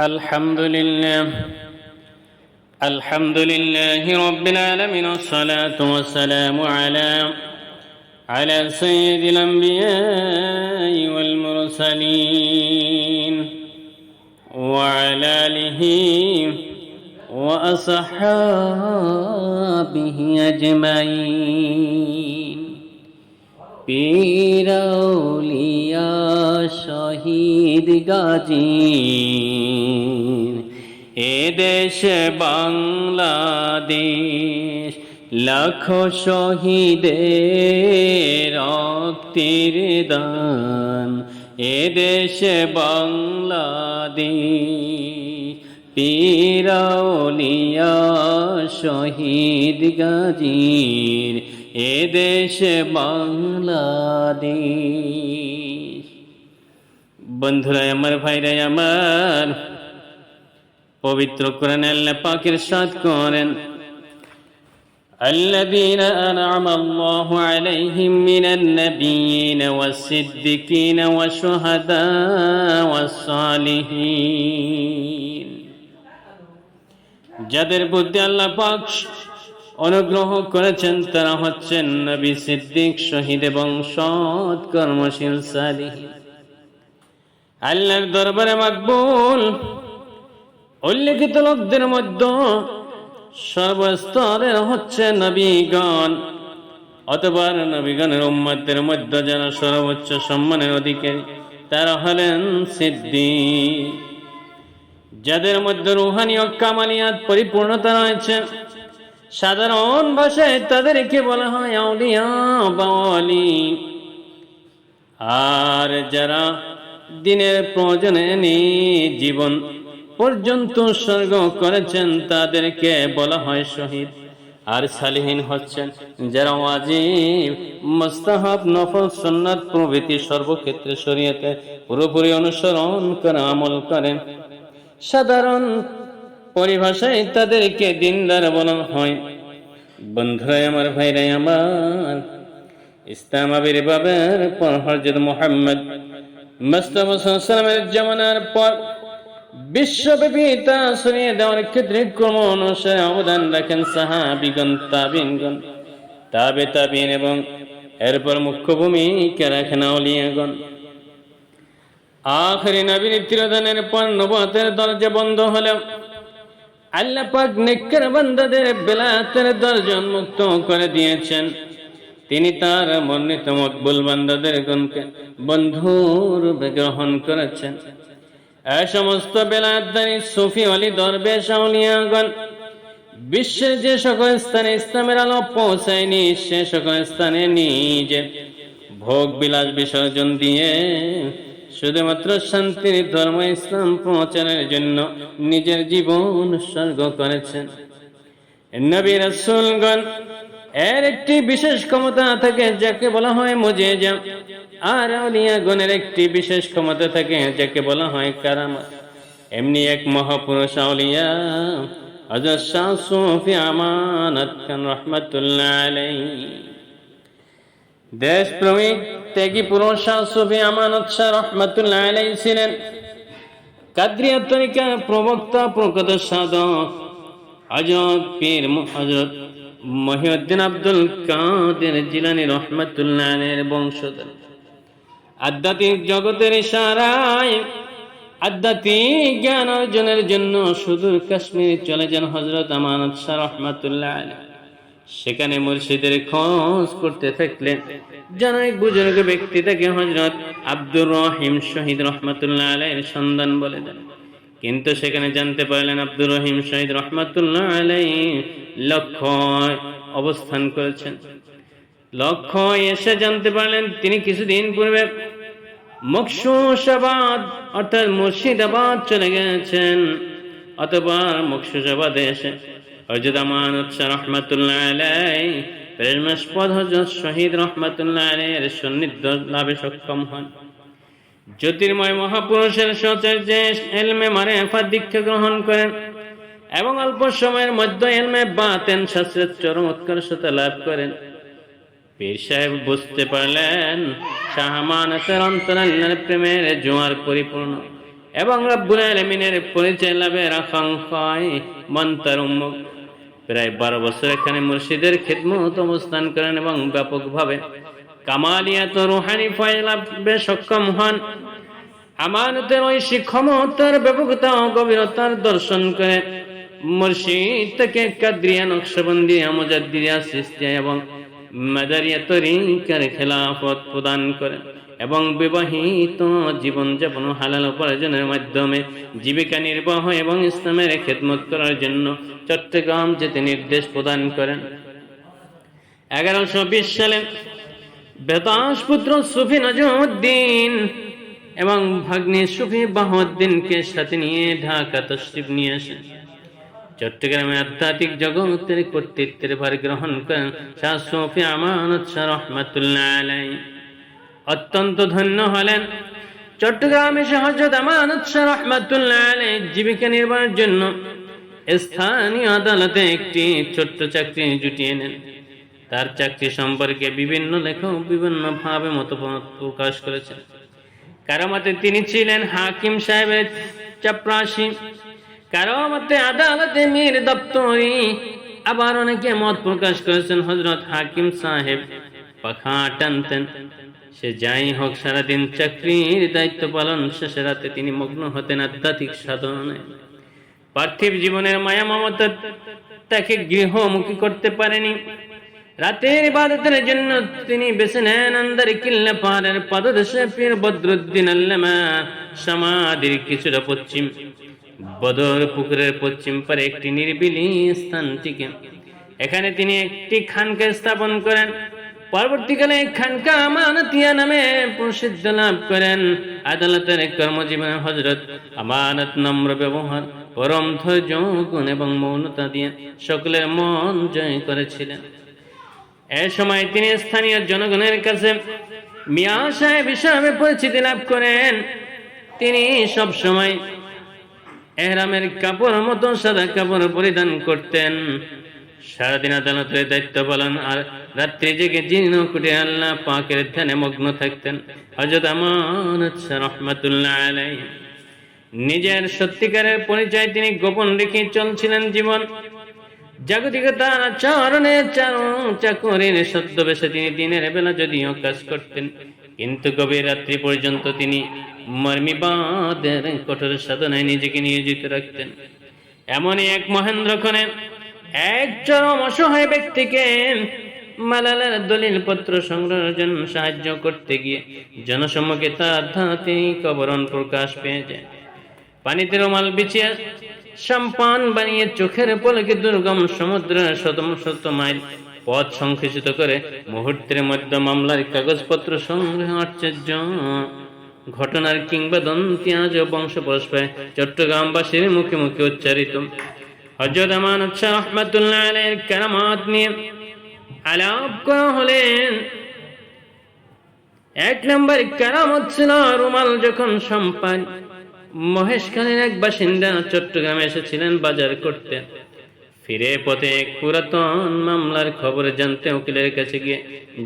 الحمد لله الحمد لله رب العالمين والصلاة والسلام على على سيد الأنبياء والمرسلين وعلى آله وأصحابه أجمعين পীরাউলিয়া শহীদ গাজী এ দেশ বাংলাদেশ, লাখো শহীদের রক্তের দান। এ দেশ বাংলাদেশ, পীরাউলিয়া শহীদ গাজীর। এ দেশ বাংলাদেশ। বন্ধুরা আমার ভাইরা আমার পবিত্র কোরআন আল্লাহ পাকের সাথ করেন الذين أنعم الله عليهم من النبيين والصديقين والشهداء والصالحين যাদের বুদ্ধি আল্লাহ পাক অনুগ্রহ করেছেন তারা হচ্ছেন নবী সিদ্দিক শহীদ এবং সৎ কর্মশীল সালিহীন আল্লাহর দরবারে মাকবুল উল্লেখিত লোকদের মধ্যে সর্বস্তরের হচ্ছে নবীগণ অথবা নবীগণের উম্মতের মধ্যে যারা সর্বোচ্চ সম্মানের অধিকারী, তারা হলেন সিদ্ধি যাদের মধ্যে রুহানি ও কামালিয়াত পরিপূর্ণতা রয়েছে, সাধারণ ভাষায় তাদেরকে বলা হয় আউলিয়া বা অলি আর যারা দিনের প্রয়োজনে জীবন পর্যন্ত উৎসর্গ করেছেন তাদেরকে বলা হয় শহীদ। আর সালিহীন হচ্ছেন যারা ওয়াজিব, মুস্তাহাব, নফল, সুন্নাত প্রভৃতি সর্বক্ষেত্রে শরীয়তে পুরোপুরি অনুসরণ করে আমল করেন। সাধারণ পরিভাষায় তাদেরকে দিনদার বলা হয়। বন্ধুরা, আমার ভাইরাই আমার ইসলাম আবির্ভাবের পর হজরত মোহাম্মদ মুস্তফা সাল্লামের জামানার পর বিশ্বব্যাপী তা সরিয়ে দেওয়ার ক্ষেত্রে ক্রম অনুসারে অবদান রাখেন সাহাবিগণ, তাবিনগণ, তাবে তাবিন এবং এরপর মুখ্য ভূমিকা রাখেন আউলিয়াগণ। আখরি নবীর তিরোধানের পর নবতের দরজা বন্ধ হলেও আল্লাহ পাক নেকর বান্দাদের বেলাতের দরজা মুক্ত করে দিয়েছেন। তিনি তার মনোনীত মকবুল বান্দাদের গণকে বন্ধুর গ্রহণ করেছেন। এই সমস্ত বেলাদারি সুফি অলি দরবেশ আউলিয়াগণ বিশ্বের যে সকল স্থানে ইসলামের আলো পৌঁছায়নি, সে সকল স্থানে নিজে ভোগ বিলাস বিসর্জন দিয়ে শুধুমাত্র শান্তির ধর্ম ইসলাম প্রচারের জন্য নিজের জীবন উৎসর্গ করেছেন। নবী রাসূলগণ এর একটি বিশেষ ক্ষমতা থাকে যাকে বলা হয় মুজেজা। আর আউলিয়াগণের একটি বিশেষ ক্ষমতা থাকে যাকে বলা হয় কারামত এমনি এক মহাপুরুষ আউলিয়া ত্যাগী সুফি আমানত ছিলেন। কাদ্রিয়া প্রবক্তা প্রকৃত সাধক, হযরত পীর হযরত মহিউদ্দিন আব্দুল কাদের জিলানী রহমাতুল্লাহের বংশধর। আধ্যাত্মিক জগতের সারায় আধ্যাত্মিক জ্ঞান অর্জনের জন্য সুদূর কাশ্মীর চলে যান হজরত আমানত শাহ রহমাতুল্লাহ সেখানে মুর্শিদের খোঁজ করতে থাকলেন যেন এক বুজুর্গ ব্যক্তি তাকে হজরত আব্দুর রহিম শহীদ রহমাতুল্লাহ আলাইয়ের সন্ধান বলে দেন। কিন্তু সেখানে জানতে পারলেন আব্দুর রহিম শহীদ রহমাতুল্লাহ আলাই লক্ষ্য অবস্থান করেছেন। লক্ষ্য এসে জানতে পারলেন তিনি কিছুদিন পূর্বে মকসুসাবাদ অর্থাৎ মুর্শিদাবাদ চলে গেছেন। অথবা মকসুসাবাদে এসে হজরত আমানত রহমাতুল্লাহ আলাই প্রেরমাস পদ হজরত শহীদ রহমাতুল্লাহ আলাইয়ের সন্নিধ্য লাভে সক্ষম হন। জ্যোতির্ময় মহাপুরুষের সচর্যে এলমে মারে দীক্ষা গ্রহণ করেন এবং অল্প সময়ের মধ্যে এলমে বাতেন শাস্ত্রের চরম উৎকর্ষতা লাভ করেন। পীর সাহেব বুঝতে পারলেন শাহমানতের অন্তরাল্লার প্রেমের জোয়ার পরিপূর্ণ এবং রব্বুল আলমিনের পরিচয় লাভের আকাঙ্ক্ষায় মন্তার উন্মুখ প্রায় বারো বছর এখানে মুর্শিদের খেদমত অবস্থান করেন এবং ব্যাপকভাবে কামালিয়াত রুহানি ফয়লাভে সক্ষম হন। আমানতের ঐশী ক্ষমতার ব্যাপকতা ও গভীরতার দর্শন করে মুর্শিদ থেকে কাদ্রিয়া নকশবন্দি আমজাদ্দিয়া সৃষ্টি এবং মাদারিয়া তরিকার খেলাফত প্রদান করেন এবং বিবাহিত জীবন যাপন হালাল উপার্জনের মাধ্যমে জীবিকা নির্বাহ এবং ইসলামের খেদমত করার জন্য চট্টগ্রাম যেতে নির্দেশ প্রদান করেন। এগারোশো বিশ সালে বেতাস পুত্র সুফি নজরুদ্দিন এবং ভাগ্নে সুফি বাহুদ্দিনকে সাথে নিয়ে ঢাকা তশরিফ নিয়ে আসেন। চট্টগ্রামে আধ্যাত্মিক জগতের কর্তৃত্বের ভার গ্রহণ করেন শাহ সুফি আমানত শাহ রহমাতুল্লাহ আলাই অত্যন্ত ধন্য হলেন। চট্টগ্রামে এসে হজরত আমানত শাহ রহমাতুল্লাহ আলাই জীবিকা নির্বাহের জন্য স্থানীয় আদালতে একটি ছোট্ট চাকরি জুটিয়ে নেন। তার চাকরি সম্পর্কে বিভিন্ন লেখক বিভিন্ন ভাবে মতমত প্রকাশ করেছেন। কারও মতে তিনি ছিলেন হাকিম সাহেবের চাপরাশি। কারও মতে আদালতে মীর দপ্তরি আবার অনেকে মত প্রকাশ করেছেন হজরত হাকিম সাহেব। পাখা টানতেন। সে যাই হোক, সারাদিন চাকরির দায়িত্ব পালন শেষে রাতে তিনি মগ্ন হতেন আধ্যাত্মিক সাধনে পার্থিব জীবনের মায়া মমতা তাকে গৃহমুখী করতে পারেনি। রাতের ইবাদতের জন্য তিনি বেছে নেন আন্দারি কিল্লা পাহাড়ের পাদদেশে পীর বদরুদ্দিন আল্লামা সমাধির কিছুটা পশ্চিম। বদর পুকুরের পশ্চিম পারে একটি নিরিবিলি স্থানটিকে এখানে তিনি একটি খানকা স্থাপন করেন। পরবর্তীকালে খানকা আমানতিয়া নামে প্রসিদ্ধ লাভ করেন। আদালতের কর্মজীবনে হজরত আমানত নম্র ব্যবহার, পরম ধৈর্য, গুণ এবং মৌনতা দিয়ে সকলের মন জয় করেছিলেন। এ সময় তিনি স্থানীয় জনগণের কাছে মিয়া সাহেব হিসাবে পরিচিতি লাভ করেন। তিনি সব সময় এহরামের কাপড় মতো সাদা কাপড় পরিধান করতেন। সারাদিন আদালতের দায়িত্ব পালন আর রাত্রি জেগে জীর্ণ কুটে আল্লাহ পাকের ধ্যানে মগ্ন থাকতেন। হজরত আমানত শাহ রহমাতুল্লাহ আলাই নিজের সত্যিকারের পরিচয় তিনি গোপন রেখে চলছিলেন জীবন। জাগতিকতার আচরণে চাকরির সদ্যবেশে তিনি দিনের বেলা যদিও কাজ করতেন, কিন্তু গভীর রাত্রি পর্যন্ত তিনি মর্মিবাদের কঠোর সাধনায় নিজেকে নিয়োজিত রাখতেন। এমনই এক মহেন্দ্র খনে এক চরম অসহায় ব্যক্তিকে মালালার দলিল পত্র সংগ্রহের জন্য সাহায্য করতে গিয়ে জনসম্মুখে তার আধ্যাত্মিক অবরণ প্রকাশ পেয়ে যায়। পানিতে রুমাল বিছিয়ে সম্পান বানিয়ে চোখের পলকে দুর্গম সমুদ্র শতম শত মাইল পথ সংকুচিত করে মুহূর্তের মধ্যে মামলার কাগজপত্র সংগ্রহ আশ্চর্য। ঘটনার কিংবদন্তি আজ বংশ পরস্পরে চট্টগ্রামবাসীর মুখে মুখে উচ্চারিত। হজরত আমানত শাহ রহমাতুল্লাহ আলাইহির কারামাত নিয়ে আলাপ করা হলেন। এক নম্বর কারামত ছিল রুমাল যখন সম্পান মহেশখালীর এক বাসিন্দা চট্টগ্রামে এসেছিলেন বাজার করতে। ফিরে পথে এক পুরাতন মামলার খবর জানতে উকিলের কাছে গিয়ে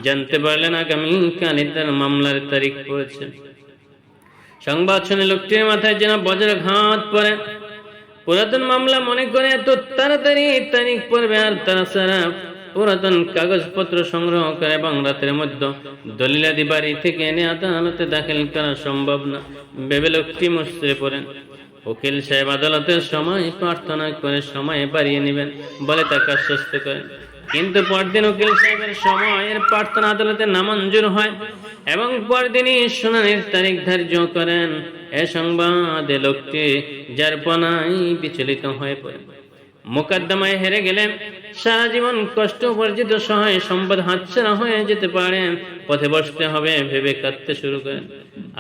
জানতে পারলেন আগামী কালে তার মামলার তারিখ পড়েছে। সংবাদ শুনে লোকটির মাথায় যেন বজ্র ঘাত পড়ে। পুরাতন মামলা মনে করে এত তাড়াতাড়ি তারিখ পড়বে আর তারা সারা পুরাতন কাগজপত্র সংগ্রহ করে এবং রাতের মধ্যে দলিলাদি বাড়ি থেকে এনে আদালতে দাখিল করা সম্ভব না। ভেবে লোকটি মুসড়ে পড়েন। উকিল সাহেব আদালতের সময় প্রার্থনা করে সময় বাড়িয়ে নেবেন বলে তাকে আশ্বস্ত করেন। কিন্তু পরদিন উকিল সাহেবের সময়ের প্রার্থনা আদালতে নামঞ্জুর হয় এবং পরদিনই শুনানির তারিখ ধার্য করেন। এ সংবাদে লোকটি যার পনাই বিচলিত হয়ে পড়ে মোকদ্দমায় হেরে গেলেন সারা জীবন কষ্ট উপার্জিত সহায়, সম্পদ হাতছাড়া হয়ে যেতে পারে। পথে বসতে হবে, ভেবে কাঁদতে শুরু করেন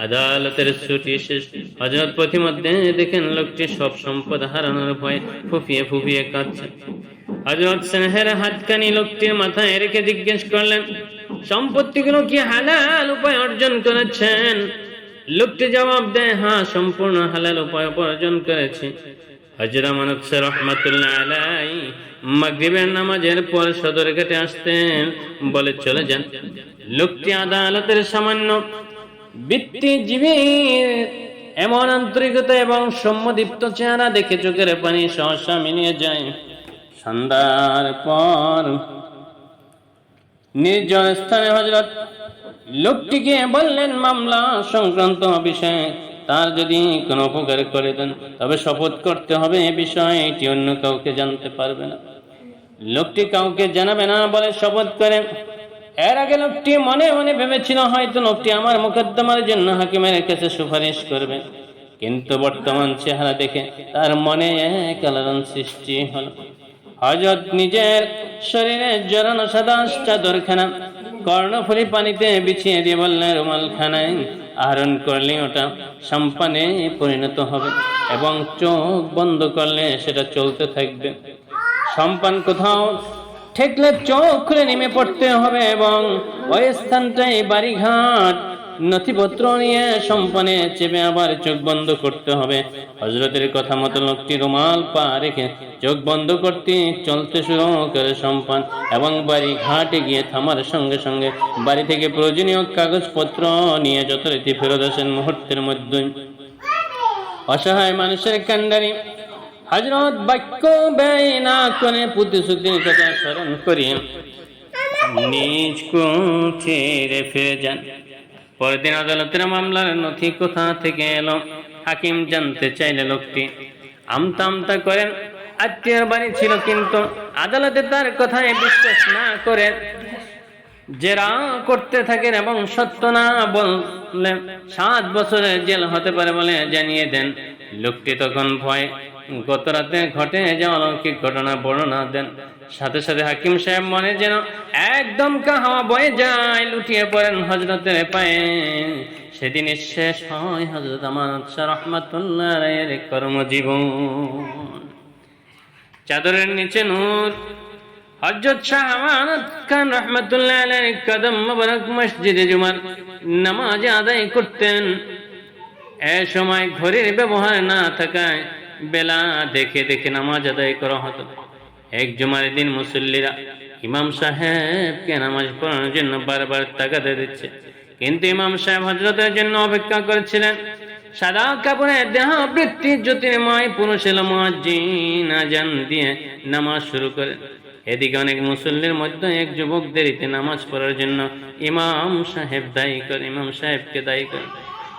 আদালতের ছুটি শেষ। হজরত পথিমধ্যে দেখেন লোকটি সব সম্পদ হারানোর ভয়ে ফুফিয়ে ফুফিয়ে কাঁদছে। হজরত স্নেহের হাতখানি লোকটির মাথায় রেখে জিজ্ঞেস করলেন, সম্পত্তিগুলো কি হালাল উপায় অর্জন করেছেন? লোকটি জবাব দেয় হ্যাঁ সম্পূর্ণ হালাল উপায় অর্জন করেছি। হজরা আলাই পর সদর আসতেন, বলে চলে আদালতের সামান্য বৃত্তিজীবী এমন আন্তরিকতা এবং সম্মদীপ্ত চেহারা দেখে চোখের পানি সহসা মিলিয়ে যায়। সন্ধ্যার পর নির্জন স্থানে হজরত লোকটিকে বললেন, মামলা সংক্রান্ত বিষয়ে তার যদি কোনো উপকার করে দেন, তবে শপথ করতে হবে এ বিষয়ে এটি অন্য কাউকে জানতে পারবে না। লোকটি কাউকে জানাবে না, বলে শপথ করে। এর আগে লোকটি মনে মনে ভেবেছিল, হয়তো লোকটি আমার মোকদ্দমার জন্য হাকিমের কাছে সুপারিশ করবে। কিন্তু বর্তমান চেহারা দেখে তার মনে এক আলোড়ন সৃষ্টি হলো। হজরত নিজের শরীরে জড়ানো সাদা চাদরখানা কর্ণফুলি পানিতে বিছিয়ে দিয়ে বললেন রুমালখানায় আহরণ করলে ওটা সম্পানে পরিণত হবে এবং চোখ বন্ধ করলে সেটা চলতে থাকবে। সম্পান কোথাও ঠেকলে চোখ খুলে নেমে পড়তে হবে এবং ওই স্থানটাই বাড়িঘাট নথিপত্র নিয়ে সম্পানে চেপে আবার চোখ বন্ধ করতে হবে। হজরতের কথা মতো লোকটি রুমাল পা রেখে চোখ বন্ধ করতে চলতে শুরু করে সম্পান এবং বাড়ি ঘাটে গিয়ে থামার সঙ্গে সঙ্গে বাড়ি থেকে প্রয়োজনীয় কাগজপত্র নিয়ে যথারীতি ফেরত আসেন মুহূর্তের মধ্যে। অসহায় মানুষের কান্ডারি হজরত বাক্য ব্যয় না করে প্রতিশ্রুতির কথা স্মরণ করিয়ে নিজ ছেড়ে ফিরে যান। পরের দিন আদালতের মামলার নথি কোথা থেকে এলো? হাকিম জানতে চাইলে লোকটি আমতা আমতা করেন, আত্মীয়র বাড়ি ছিল কিন্তু আদালতে তার কথায় বিশ্বাস না করে জেরা করতে থাকেন এবং সত্য না বললে সাত বছরের জেল হতে পারে বলে জানিয়ে দেন। লোকটি তখন ভয় গত রাতে ঘটে যাওয়া অলৌকিক ঘটনা বর্ণনা দেন। সাথে সাথে হাকিম সাহেব মনে যেন একদম হাওয়া বয়ে যায়, লুটিয়ে পড়েন হজরতের পায়ে। সেদিন শেষ হয় হজরত আমানত শাহ রহমাতুল্লাহ রায়ের কর্মজীবন। চাদরের নিচে নূর, হজরত শাহ আমানত খান রহমতুল্লাহ আলাইহির কদম মুবারক মসজিদে জুমার নামাজ আদায় করতেন। এ সময় ঘড়ির ব্যবহার না থাকায় বেলা দেখে দেখে নামাজ আদায় করা হতো। এক জুমার দিন মুসল্লিরা ইমাম সাহেবকে নামাজ পড়ানোর জন্য বারবার তাগাদা দিচ্ছে। কিন্তু ইমাম সাহেব হজরতের জন্য অপেক্ষা করেছিলেন। সাদা কাপড়ে দেহ বৃত্তি জ্যোতির্ময় পুরুষ এলো মুয়াজ্জিন আজান দিয়ে নামাজ শুরু করেন। এদিকে অনেক মুসল্লির মধ্যে এক যুবক দেরিতে নামাজ পড়ার জন্য ইমাম সাহেব দায়ী করে ইমাম সাহেবকে দায়ী করে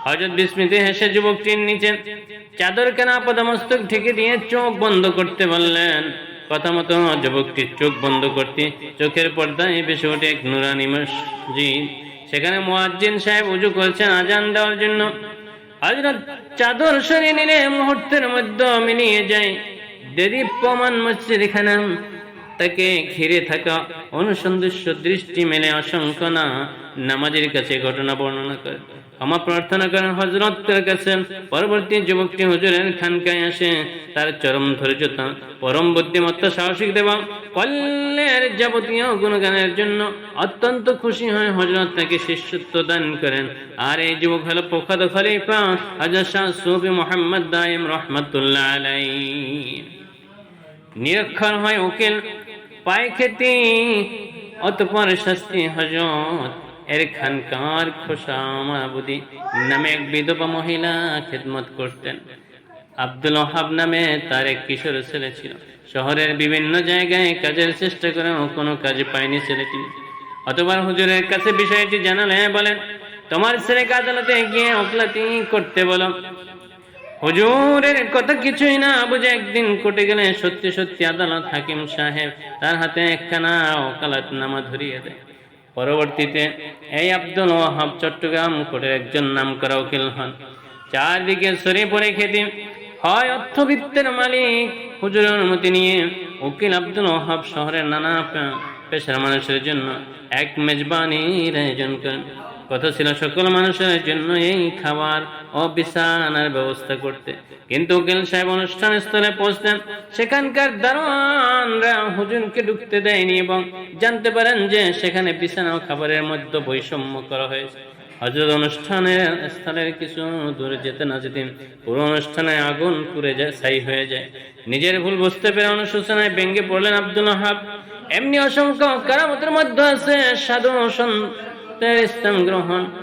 হজরত বিস্মিতে হেসে যুবকটির নিচে চাদর কেনা পদমস্তক ঠেকে দিয়ে চোখ বন্ধ করতে বললেন কথা মতো যুবকটির চোখ বন্ধ করতে, চোখের পর্দায় ভেসে ওঠে এক নুরানি মসজিদ। সেখানে মোয়াজ্জিন সাহেব উজু করছেন আজান দেওয়ার জন্য। হজরত চাদর সরিয়ে নিলে মুহূর্তের মধ্যে মিলিয়ে যায়। দেদীপ্যমান মসজিদ এখানে তাকে ঘিরে থাকা অনুসন্দস্য দৃষ্টি মেলে অসংখ্য না। নামাজের কাছে ঘটনা বর্ণনা করে। ক্ষমা প্রার্থনা করেন হজরতের কাছে। পরবর্তী যুবকটি হুজুরের খানকায় আসে। তার চরম ধৈর্যতা পরম বুদ্ধিমত্তা, সাহসিক দেবা কল্যের যাবতীয় গুণগানের জন্য অত্যন্ত খুশি হয় হজরত তাকে শিষ্যত্ব দান করেন। আর এই যুবক হলো প্রখ্যাত খলিফা হজরত শাহ সুফি মোহাম্মদ দাইম রহমতুল্লাহ আলাই নিরক্ষর হয় উকিল পায় খেতি। অতপর শাস্তি হজরত এর খানকার খোসামাবুদি নামে এক বিধবা মহিলা খেদমত করতেন। আব্দুল ওহাব নামে তার এক কিশোর ছেলে ছিল। শহরের বিভিন্ন জায়গায় কাজের চেষ্টা করেও কোনো কাজে পায়নি ছেলেটি। অতবার হুজুরের কাছে বিষয়টি জানালে বলেন, তোমার ছেলেকে আদালতে গিয়ে ওকলাতি করতে বলো। হুজুরের কথা কিছুই না বুঝে একদিন কোটে গেলে সত্যি সত্যি আদালত হাকিম সাহেব তার হাতে একখানা ওকালাত নামা ধরিয়ে দেয়। পরবর্তীতে এই আব্দুল ওয়াহাব চট্টগ্রাম কোর্টের একজন নাম করা উকিল হন। চারদিকে সরে পড়ে খেতে হয় অর্থবিত্তের মালিক। হুজুরের অনুমতি নিয়ে উকিল আব্দুল ওয়াহাব শহরের নানা পেশার মানুষের জন্য এক মেজবানির আয়োজন করেন। কথা ছিল সকল মানুষের জন্য এই খাবার। ও ব্যবস্থা করতে। কিন্তু উকিল সাহেব অনুষ্ঠান স্থলে পৌঁছতেন সেখানকার দারোয়ানরা হুজুরকে ঢুকতে দেয়নি এবং জানতে পারেন যে সেখানে বিছানা ও খাবারের মধ্যে বৈষম্য করা হয়েছে। হজরত অনুষ্ঠানের স্থলের কিছু দূরে যেতে না যেতে পুরো অনুষ্ঠানে আগুন পুড়ে যায়, ছাই হয়ে যায়। নিজের ভুল বুঝতে পেরে অনুশোচনায় ব্যঙ্গে পড়লেন আব্দুল হাব এমনি অসংখ্য কারামতের মধ্যে আছে সাধু সন্তের ইসলাম গ্রহণ।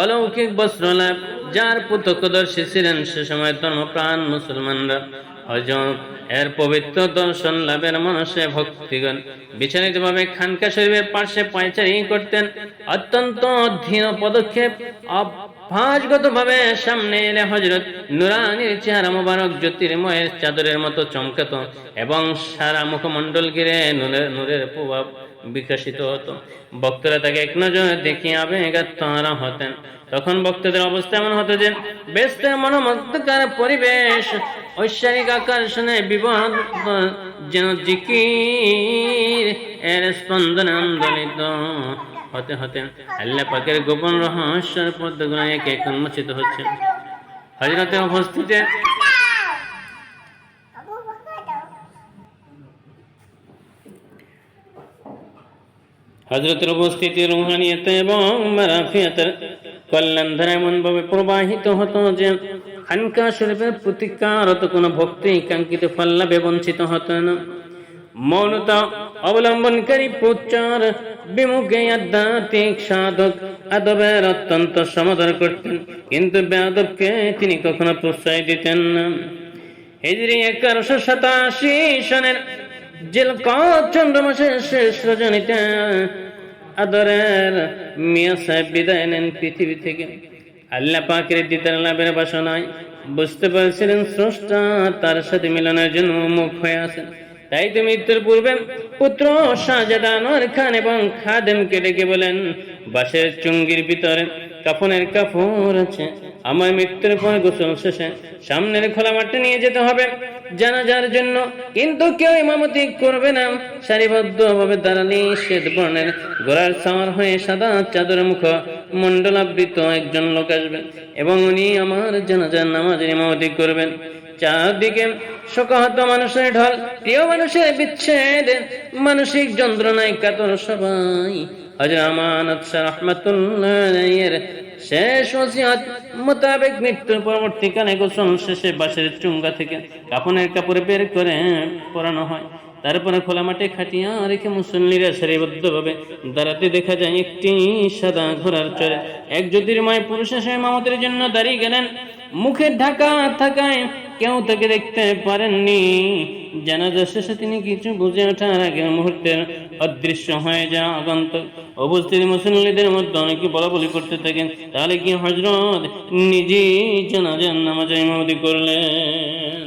অলৌকিক বস্ত্র লাভ, যার প্রত্যক্ষদর্শী ছিলেন সে সময় ধর্মপ্রাণ মুসলমানরা। হজরত এর পবিত্র দর্শন লাভের মানুষে ভক্তিগণ বিচারিত ভাবে খানকা শরীফের পাশে পায়চারি করতেন। অত্যন্ত ধীর পদক্ষেপ অভ্যাসগত ভাবে সামনে এলে হজরত নুরানির চেহারা মোবারক জ্যোতির্ময়ের চাদরের মতো চমকাত এবং সারা মুখমণ্ডল ঘিরে নূরের নূরের প্রভাব বিকশিত হতো। ভক্তরা তাকে এক নজরে দেখিয়ে আবেগাত্মহারা হতেন। তখন ভক্তদের অবস্থা এমন হতো যে ব্যস্তের মনোমুগ্ধকার পরিবেশ ঐশ্বরিক আকর্ষণে বিবাহ যেন জিকির, এর স্পন্দনে আন্দোলিত হতে হতে আল্লাহ পাকের গোপন রহস্যের পদ্মগুলো একে এক উন্মোচিত হচ্ছে। হজরতে উপস্থিতে হজরতের উপস্থিতি রুহানিয়ত এবং মারাফিয়াতের কল্যাণ ধারা এমন ভাবে প্রবাহিত হতো যে খানকা শরীফের প্রতিকারত কোনো ভক্তি কাঙ্ক্ষিত ফল্লাভে বঞ্চিত হতো না। মৌনতা অবলম্বনকারী প্রচার, বিমুখে আধ্যাত্মিক সাধক আদবের অত্যন্ত সমাদর করতেন। কিন্তু বেআদবকে তিনি কখনো প্রশ্রয় দিতেন না। হিজরি এগারোশো সাতাশি সনের জিলকত চন্দ্র মাসের শেষ রজনীতে আদরের মিয়া সাহেব বিদায় নেন পৃথিবী থেকে। আল্লাহ পাকের দিদার লাভের বাসনায় বুঝতে পারছিলেন স্রষ্টা তার সাথে মিলনের জন্য মুখ হয়ে আছেন। তাই তো মৃত্যুর পূর্বে পুত্র শাহজাদা খান এবং খাদেমকে ডেকে বলেন বাসের চুঙ্গির ভিতরে কাফনের কাপড় আছে। আমার মৃত্যুর পর গোসল শেষে সামনের খোলা মাঠে নিয়ে যেতে হবে জানাজার জন্য। কিন্তু কেউ ইমামতি করবে না। সারিবদ্ধ ভাবে দাঁড়ালি শ্বেত বর্ণের গোড়ার সামার হয়ে সাদা চাদর মুখ মন্ডলাবৃত একজন লোক আসবেন এবং উনি আমার জানাজার নামাজের ইমামতি করবেন। চারদিকে শোকাহত মানুষের ঢল, প্রিয় মানুষের বিচ্ছেদ, মানসিক যন্ত্রণায় কাতর সবাই হজর আমানত শাহ রহমাতুল্লাহ শেষ মোতাবেক পরবর্তীকালে থেকে বের করে পরানো হয়। তারপরে খোলা মাঠে খাটিয়া রেখে মুসল্লিরা সারিবদ্ধভাবে দাঁড়াতে দেখা যায় একটি সাদা ঘোড়ার চরে। এক জ্যোতির্ময় পুরুষ এসে মামতের জন্য দাঁড়িয়ে গেলেন। মুখে ঢাকা থাকায় কেউ তাকে দেখতে পারেননি। জানাজা শেষে তিনি কিছু বুঝে ওঠার আগের মুহূর্তের অদৃশ্য হয়ে যা আগন্তক অবস্থিত মুসল্লিদের মধ্যে অনেকে বলা বলি করতে থাকেন, তাহলে কি হজরত নিজেই জানাজার নামাজ করলেন?